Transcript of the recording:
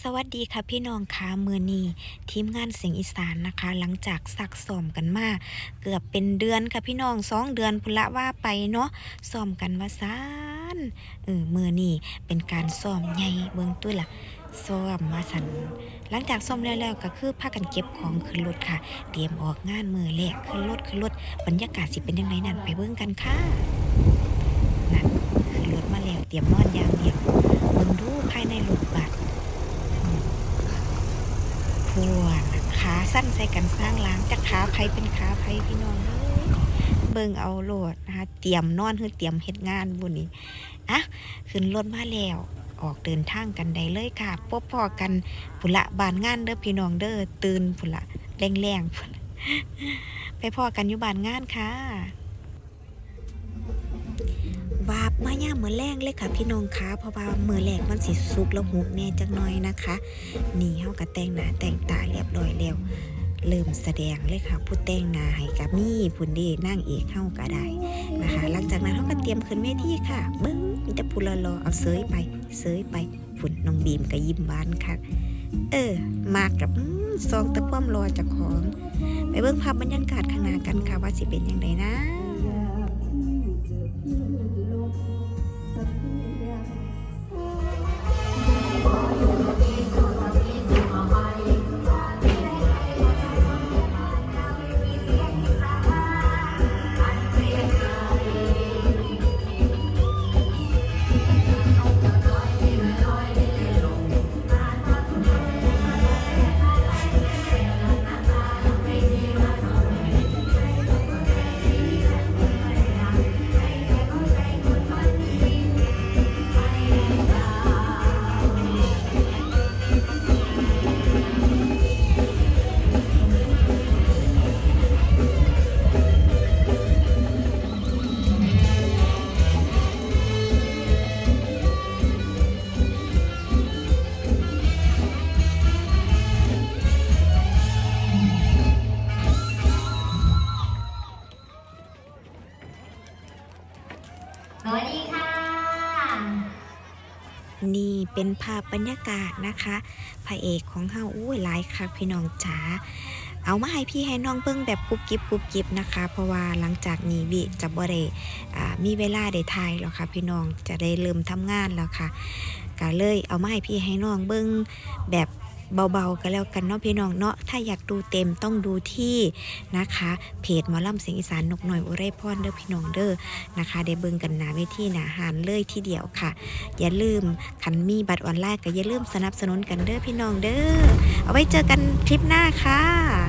สวัสดีค่ะพี่น้องคะมือนีทีมงานเสียงอีสานนะคะ หลังจากซักซ้อมกันมาเกือบเป็นเดือนค่ะพี่น้องสองเดือนพุละว่าไปเนาะซ้อมกันว่าซานเออมือนีเป็นการซ้อมใหญ่เบิ่งตุ้ยล่ะซ้อมมาสันหลังจากซ้อมแล้วๆก็คือพากันเก็บของขึ้นรถค่ะ เตรียมออกงานมือแรกขึ้นรถขึ้นรถบรรยากาศสิเป็นยังไงนั่นไปเบิ่งกันค่ะนั่นขึ้นรถมาแล้วเตรียมนอนยางเดียวบิ่งดูภายในรถบัส พวกขา สั้นใส่กันสร้างล้างจากขาไผเป็นขาไผพี่น้องเอ้ยเบิ่งเอาโหลดนะคะเตรียมนอนคือเตรียมเฮ็ดงานบุนี้อะขึ้นรถมาแล้วออกเดินทางกันได้เลยค่ะพบพอกันผุละบานงานเด้อพี่น้องเด้อตื่นผุละแรงๆไปพอกันอยู่บานงานค่ะ วาบมาย่ามมือแรงเลยค่ะ พี่น้องคะเพราะว่ามือแรกมันสิสุกแล้วหุกแน่จักหน่อยนะคะนี่เฮาก็แต่งหนาแต่งตาเรียบร้อยแล้วเริ่มแสดงเลยค่ะ ผู้แต่งหนาให้กับมี่พุ่นดีนางเอกเฮาก็ได้นะคะ หลังจากนั้นเฮาก็เตรียมขึ้นเวทีค่ะเบิ้งมีแต่ผู้รอเอาเสยไปเสยไปพุ่นน้องบีมก็ยิ้มหวานค่ะ เออ มากับซองตะคว่ำรอจากของ ไปเบิ่งภาพบรรยากาศข้างหน้ากันค่ะว่าสิเป็นยังไงนะ ส นี่เป็นภาพบรรยากาศนะคะพระเอกของเฮาอุ้ยหลายคักพี่น้องจ๋าเอามาให้พี่ให้น้องเบิ้งแบบกุบกิบกุบกิบนะคะ เพราะว่าหลังจากนี้วิจะบ่ได้อ่ามีเวลาได้ถ่ายแล้วค่ะ พี่น้องจะได้เริ่มทำงานแล้วค่ะก็เลยเอามาให้พี่ให้น้องเบิ้งแบบ เบาๆก็แล้วกันเนาะพี่น้องเนาะถ้าอยากดูเต็มต้องดูที่นะคะ เพจหมอลำเสียงอีสานนกหน่อยอุไรพรเด้อพี่น้องเด้อนะคะ ได้เบิ่งกันหนาเวทีหนาหานเลยที่เดียวค่ะ อย่าลืมคันมีบัตรออนไลน์ก็อย่าลืมสนับสนุนกันเด้อพี่น้องเด้อเอาไว้เจอกันคลิปหน้าค่ะ